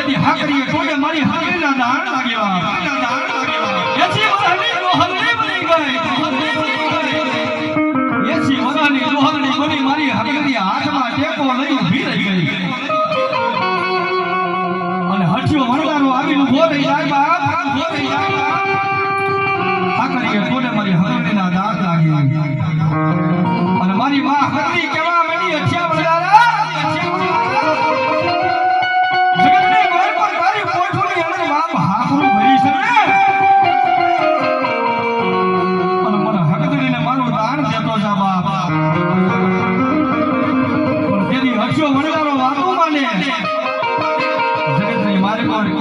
તેથી હાકરીએ ટોળે મારી હાકરીના દાણ લાગ્યા. એસી વરાની લોહરની બની ગઈ. એસી વરાની લોહરની બની મારી હાકરી હાથમાં ટેકો લઈ ઊભી રહી ગઈ. અને હઠિયો વણગારો આવીને ઊભો રહી જાય ઊભો રહી જાય બાપ. હાકરીએ ટોળે મારી હાકરીના દાણ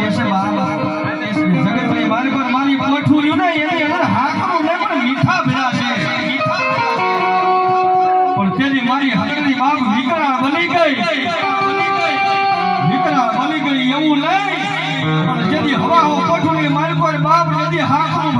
મારી પર કેસે બાપ મારી પર મારી પોઠું રહ્યું ને એની અંદર હાકરું ને પણ મીઠા ભર્યા છે પણ તેની મારી હકદડી બાપ વિકરાળ બની ગઈ વિકરાળ બની ગઈ એવું નહીં પણ જેથી હવા પોઠુની મારી પર બાપ જેથી હાકરું